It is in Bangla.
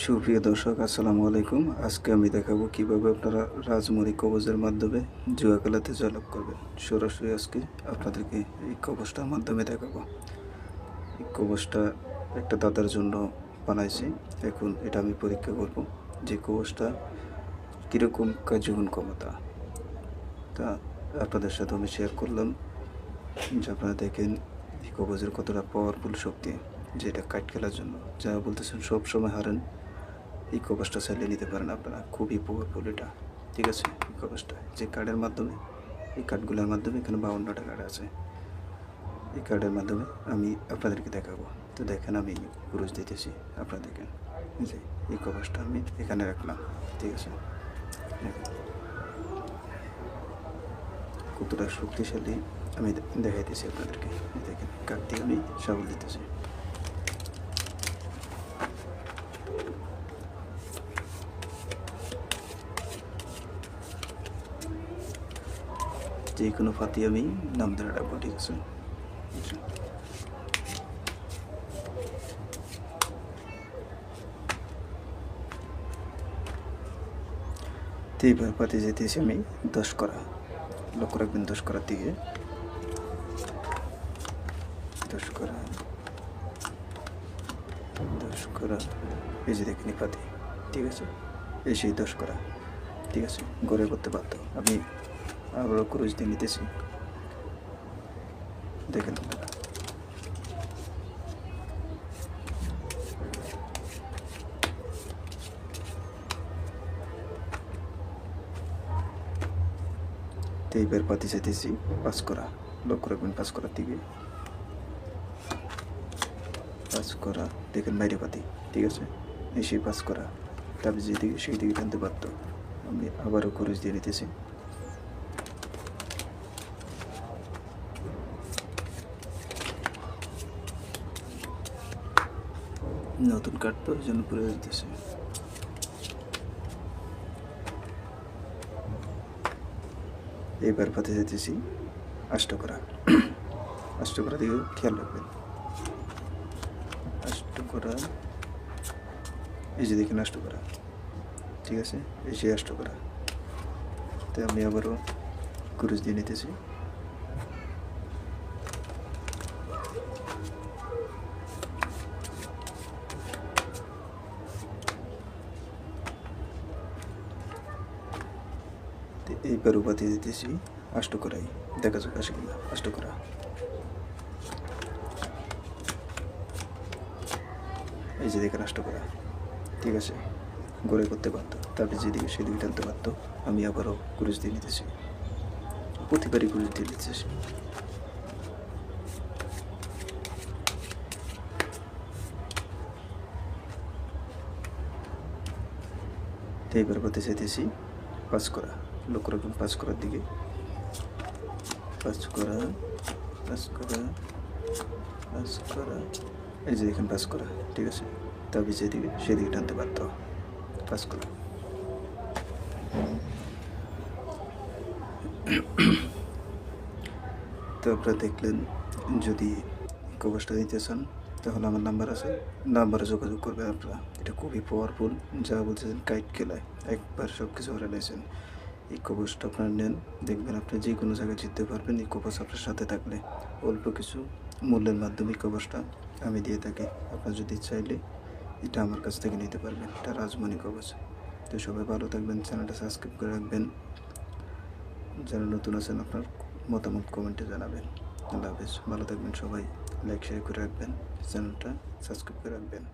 সুপ্রিয় দর্শক, আসসালামু আলাইকুম। আজকে আমি দেখাবো কীভাবে আপনারা রাজমণি কবজের মাধ্যমে জুয়া খেলাতে জয়লাভ করবেন। সরাসরি আজকে আপনাদেরকে এই কবজটার মাধ্যমে দেখাবো। এই কবজটা একটা দাদার জন্য বানাইছি। এখন এটা আমি পরীক্ষা করব যে কবজটা কীরকম কার্যগুণ ক্ষমতা। তা আপনাদের সাথে আমি শেয়ার করলাম যে আপনারা দেখেন এই কবজের কতটা পাওয়ারফুল শক্তি, যেটা কাট খেলার জন্য। যারা বলতেছেন সব সময় হারেন এই কবচটা চাইলে নিতে পারেন আপনারা। খুবই পাওয়ারফুল এটা। ঠিক আছে? এই কবচটা যে কার্ডের মাধ্যমে, এই কার্ডগুলোর মাধ্যমে এখানে বাউন্নটা কার্ড আছে। এই কার্ডের মাধ্যমে আমি আপনাদেরকে দেখাবো। তো দেখেন, আমি পুরুষ দিতেছি। আপনারা দেখেন। যে, এই কবচটা আমি এখানে রাখলাম। ঠিক আছে? কতটা শক্তিশালী আমি দেখাইতেছি আপনাদেরকে। দেখেন কার্ড দিয়ে আমি সাবল দিতেছি। যে কোনো ফাতি আমি নাম ধরে রাখব, ঠিক আছে? এইবার পাতি যেতেছি আমি দশ করা লক্ষ্য রাখবেন দশ করার দিকে। দশ করা দশ করা এই যে দেখেনি পাতি ঠিক আছে? এই সেই দশ করা ঠিক আছে? গড়ে করতে পারতো আমি আবারও ক্রুজ দিয়ে নিতেছি। দেখেন এইবার পাতি চাইতেছি পাস করা লক্ষ্য রাখবেন পাস করার দিকে পাস করা, দেখেন বাইরে পাতি, ঠিক আছে? এসে পাস করা। তারপর যেদিকে সেই দিকে টানতে পারতো। আমি আবারও খরচ দিয়ে নিতেছি। নতুন কার্ড তো, ওই জন্য পুরো দিতেছে এইবার পাতে যেতেছি অষ্টকরা অষ্টকরা দিকে খেয়াল রাখবেন। অষ্টকরা এই যে দেখেন অষ্টকরা ঠিক আছে? এই যে অষ্টকরা তো আমি আবারও ক্রুজ দিয়ে নিতেছি। এইবার উপাধি দিতেছি অষ্টকরাই দেখা যাক আসে কিনা অষ্টকরা এই যে দেখেন অষ্টকরা ঠিক আছে গড়ে করতে পারতো তারপরে যেদিকে সেদিকে টানতে পারতো আমি আবারও ক্রুজ দিয়ে নিতেছি প্রতিবারই ক্রুজ দিয়ে নিতেছি এইবার করতে চাইতেছি পাস করা। লক্ষ্য রাখুন পাস করার দিকে। পাস করা পাস করা পাস করা। এই যে দেখেন পাস করা, ঠিক আছে? তবে যেদিকে, সেদিকে টানতে পারত পাস করা। তো আপনারা দেখলেন, যদি কবচটা দিতে চান, তাহলে আমার নাম্বার আছে। নাম্বারে যোগাযোগ করবেন আপনারা। এটা খুবই পাওয়ারফুল যা বলছেন কাইট খেলায় একবার সব কিছু হারা এই কবচটা আপনারা নেন, দেখবেন আপনি যে কোনো জায়গায় জিততে পারবেন এই কবচ আপনার সাথে থাকলে। অল্প কিছু মূল্যের মাধ্যমে কবচটা আমি দিয়ে থাকি। আপনার যদি চাইলে এটা আমার কাছ থেকে নিতে পারবেন, এটা রাজমণি কবচ তো সবাই ভালো থাকবেন, চ্যানেলটা সাবস্ক্রাইব করে রাখবেন। যারা নতুন আছেন, আপনার মতামত কমেন্টে জানাবেন। আল্লাহ হাফেজ, ভালো থাকবেন সবাই। লাইক শেয়ার করে রাখবেন। চ্যানেলটা সাবস্ক্রাইব করে রাখবেন।